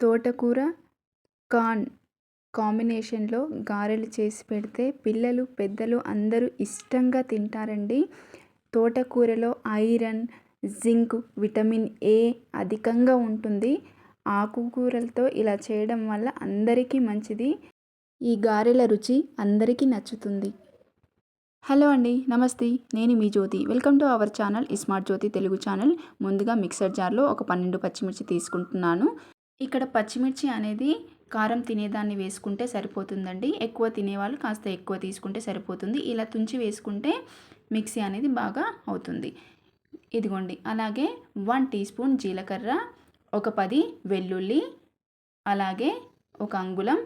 తోటకూర కార్న్ కాంబినేషన్లో గారెలు చేసి పెడితే పిల్లలు పెద్దలు అందరూ ఇష్టంగా తింటారండి. తోటకూరలో ఐరన్ జింక్ విటమిన్ ఏ అధికంగా ఉంటుంది. ఆకుకూరలతో ఇలా చేయడం వల్ల అందరికీ మంచిది. ఈ గారెల రుచి అందరికీ నచ్చుతుంది. హలో అండి నమస్తే. నేను మీ Jyothi. Welcome to our channel smart Jyothi Telugu channel. ముందుగా మిక్సర్ జార్లో ఒక పన్నెండు పచ్చిమిర్చి తీసుకుంటున్నాను. ఇక్కడ పచ్చిమిర్చి అనేది కారం తినేదాన్ని వేసుకుంటే సరిపోతుందండి. ఎక్కువ తినేవాళ్ళు కాస్త ఎక్కువ తీసుకుంటే సరిపోతుంది. ఇలా తుంచి వేసుకుంటే మిక్సీ అనేది బాగా అవుతుంది. ఇదిగోండి. అలాగే వన్ టీ స్పూన్ జీలకర్ర ఒక పది వెల్లుల్లి అలాగే ఒక అంగుళం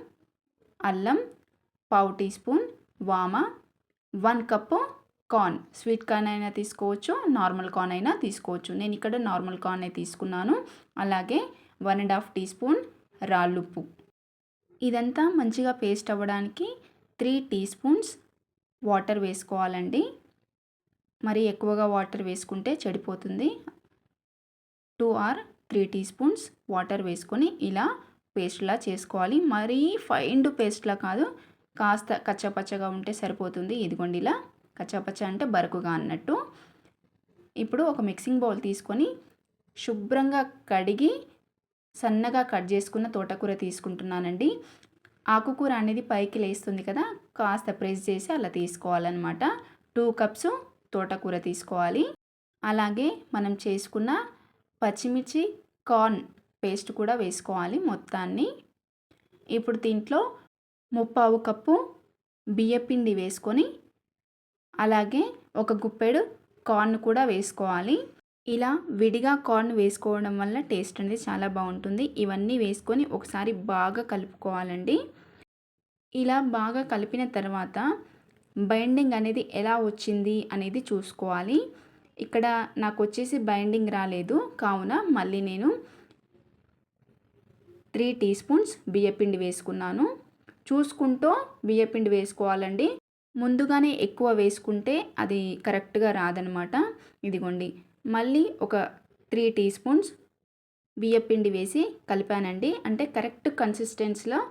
అల్లం పావు టీ స్పూన్ వామ one cup corn. Sweet corn అయినా తీసుకోవచ్చు నార్మల్ కార్న్ అయినా తీసుకోవచ్చు. నేను ఇక్కడ నార్మల్ కార్న్ తీసుకున్నాను. అలాగే one and half teaspoon రాళ్ళుప్పు ఇదంతా మంచిగా పేస్ట్ అవ్వడానికి త్రీ టీ స్పూన్స్ వాటర్ వేసుకోవాలండి. మరి ఎక్కువగా వాటర్ వేసుకుంటే చెడిపోతుంది. Two or three teaspoons water వేసుకొని ఇలా పేస్ట్లా చేసుకోవాలి. మరీ ఫైండ్ పేస్ట్లా కాదు కాస్త కచ్చపచ్చగా ఉంటే సరిపోతుంది. ఇదిగోండి ఇలా కచ్చపచ్చ అంటే బరుకుగా అన్నట్టు. ఇప్పుడు ఒక మిక్సింగ్ బౌల్ తీసుకొని శుభ్రంగా కడిగి సన్నగా కట్ చేసుకున్న తోటకూర తీసుకుంటున్నానండి. ఆకుకూర అనేది పైకి లేస్తుంది కదా కాస్త ప్రెస్ చేసి అలా తీసుకోవాలన్నమాట. టూ కప్స్ తోటకూర తీసుకోవాలి. అలాగే మనం చేసుకున్న పచ్చిమిర్చి కార్న్ పేస్ట్ కూడా వేసుకోవాలి మొత్తాన్ని. ఇప్పుడు దీంట్లో ముప్పావు కప్పు బియ్యపిండి వేసుకొని అలాగే ఒక గుప్పెడు కార్న్ కూడా వేసుకోవాలి. ఇలా విడిగా కార్న్ వేసుకోవడం వల్ల టేస్ట్ అనేది చాలా బాగుంటుంది. ఇవన్నీ వేసుకొని ఒకసారి బాగా కలుపుకోవాలండి. ఇలా బాగా కలిపిన తర్వాత బైండింగ్ అనేది ఎలా వచ్చింది అనేది చూసుకోవాలి. ఇక్కడ నాకు వచ్చేసి బైండింగ్ రాలేదు. కావున మళ్ళీ నేను త్రీ టీ స్పూన్స్ బియ్యపిండి వేసుకున్నాను. చూసుకుంటూ బియ్యపిండి వేసుకోవాలండి. ముందుగానే ఎక్కువ వేసుకుంటే అది కరెక్ట్గా రాదనమాట. ఇదిగోండి. మళ్ళీ ఒక త్రీ టీ స్పూన్స్ బియ్యపిండి వేసి కలిపానండి. అంటే కరెక్ట్ కన్సిస్టెన్సీలో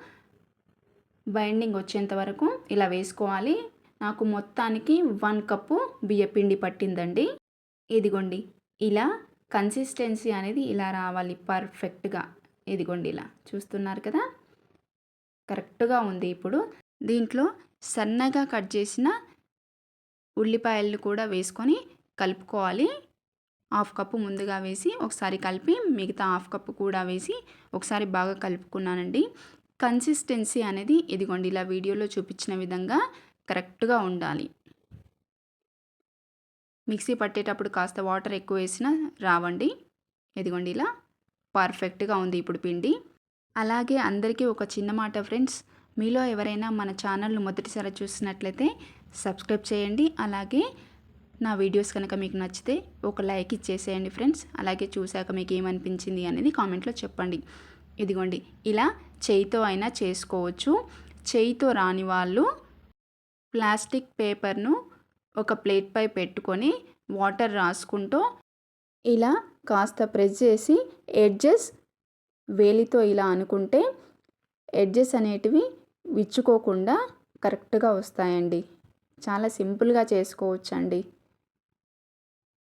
బైండింగ్ వచ్చేంత వరకు ఇలా వేసుకోవాలి. నాకు మొత్తానికి వన్ కప్పు బియ్యపిండి పట్టిందండి. ఇదిగోండి ఇలా కన్సిస్టెన్సీ అనేది ఇలా రావాలి పర్ఫెక్ట్గా. ఇదిగోండి ఇలా చూస్తున్నారు కదా? కరెక్ట్గా ఉంది ఇప్పుడు. దీంట్లో సన్నగా కట్ చేసిన ఉల్లిపాయలను కూడా వేసుకొని కలుపుకోవాలి. హాఫ్ కప్పు ముందుగా వేసి ఒకసారి కలిపి మిగతా హాఫ్ కప్పు కూడా వేసి ఒకసారి బాగా కలుపుకున్నానండి. కన్సిస్టెన్సీ అనేది ఇదిగోండి ఇలా వీడియోలో చూపించిన విధంగా కరెక్ట్గా ఉండాలి. మిక్సీ పట్టేటప్పుడు కాస్త వాటర్ ఎక్కువ వేసినా రావండి. ఇదిగోండి ఇలా పర్ఫెక్ట్గా ఉంది ఇప్పుడు పిండి. అలాగే అందరికీ ఒక చిన్న మాట ఫ్రెండ్స్ మీలో ఎవరైనా మన ఛానల్ను మొదటిసారి చూసినట్లయితే సబ్స్క్రైబ్ చేయండి. అలాగే నా వీడియోస్ కనుక మీకు నచ్చితే ఒక లైక్ ఇచ్చేసేయండి ఫ్రెండ్స్. అలాగే చూశాక మీకు ఏమనిపించింది అనేది కామెంట్లో చెప్పండి. ఇదిగోండి ఇలా చేయితో అయినా చేసుకోవచ్చు. చేయితో రాని వాళ్ళు ప్లాస్టిక్ పేపర్ను ఒక ప్లేట్పై పెట్టుకొని వాటర్ రాసుకుంటూ ఇలా కాస్త ప్రెస్ చేసి ఎడ్జెస్ వేలితో ఇలా అనుకుంటే ఎడ్జెస్ అనేటివి విచ్చుకోకుండా కరెక్ట్గా వస్తాయండి. చాలా సింపుల్గా చేసుకోవచ్చండి.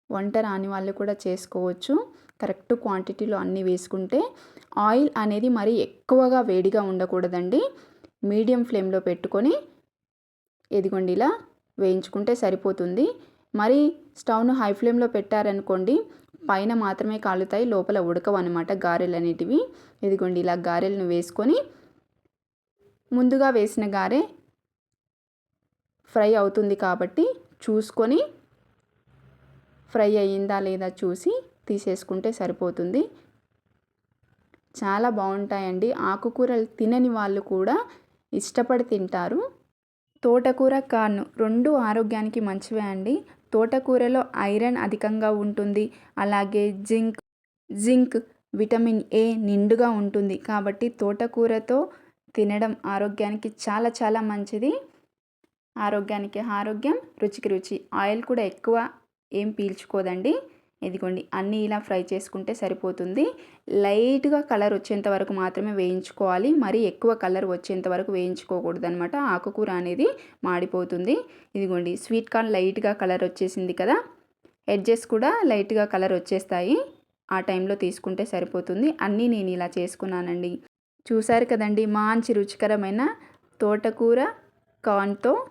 వంట రాని వాళ్ళు కూడా చేసుకోవచ్చు. కరెక్ట్ క్వాంటిటీలో అన్నీ వేసుకుంటే ఆయిల్ అనేది మరి ఎక్కువగా వేడిగా ఉండకూడదండి. మీడియం ఫ్లేమ్లో పెట్టుకొని ఎదిగొండి ఇలా వేయించుకుంటే సరిపోతుంది. మరి స్టవ్ను హై ఫ్లేమ్లో పెట్టారనుకోండి పైన మాత్రమే కాలుతాయి లోపల ఉడకవు అనమాట గారెలు అనేటివి ఇదిగోండి ఇలా గారెలను వేసుకొని ముందుగా వేసిన గారె ఫ్రై అవుతుంది కాబట్టి చూసుకొని ఫ్రై అయ్యిందా లేదా చూసి తీసేసుకుంటే సరిపోతుంది. చాలా బాగుంటాయండి. ఆకుకూరలు తినని వాళ్ళు కూడా ఇష్టపడి తింటారు. తోటకూర కార్న్ రెండు ఆరోగ్యానికి మంచివే అండి. తోటకూరలో ఐరన్ అధికంగా ఉంటుంది. అలాగే జింక్ జింక్ విటమిన్ ఏ నిండుగా ఉంటుంది. కాబట్టి తోటకూరతో తినడం ఆరోగ్యానికి చాలా చాలా మంచిది. ఆరోగ్యానికి ఆరోగ్యం రుచికి రుచి. ఆయిల్ కూడా ఎక్కువ ఏం పీల్చుకోదండి. ఇదిగోండి అన్నీ ఇలా ఫ్రై చేసుకుంటే సరిపోతుంది. లైట్గా కలర్ వచ్చేంత వరకు మాత్రమే వేయించుకోవాలి. మరీ ఎక్కువ కలర్ వచ్చేంత వరకు వేయించుకోకూడదు అనమాట ఆకుకూర అనేది మాడిపోతుంది. ఇదిగోండి స్వీట్ కార్న్ లైట్గా కలర్ వచ్చేసింది కదా. ఎడ్జెస్ కూడా లైట్గా కలర్ వచ్చేస్తాయి. ఆ టైంలో తీసుకుంటే సరిపోతుంది. అన్నీ నేను ఇలా చేసుకున్నానండి. చూసారు కదండి మంచి రుచికరమైన తోటకూర కార్న్తో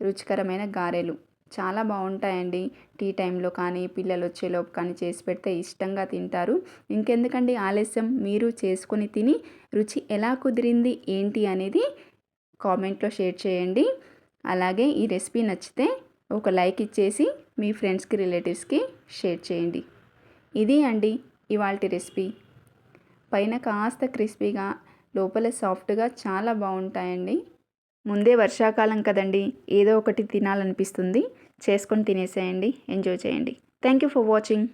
రుచికరమైన గారెలు. చాలా బాగుంటాయండి. టీ టైంలో కానీ పిల్లలు వచ్చేలోపు కానీ చేసి పెడితే ఇష్టంగా తింటారు. ఇంకెందుకండి ఆలస్యం? మీరు చేసుకొని తిని రుచి ఎలా కుదిరింది ఏంటి అనేది కామెంట్లో షేర్ చేయండి. అలాగే ఈ రెసిపీ నచ్చితే ఒక లైక్ ఇచ్చేసి మీ ఫ్రెండ్స్కి రిలేటివ్స్కి షేర్ చేయండి. ఇది అండి ఇవాళ రెసిపీ. పైన కాస్త క్రిస్పీగా లోపల సాఫ్ట్గా చాలా బాగుంటాయండి. ముందే వర్షాకాలం కదండి ఏదో ఒకటి తినాలనిపిస్తుంది. చేసుకొని తినేసేయండి. ఎంజాయ్ చేయండి. Thank you for watching.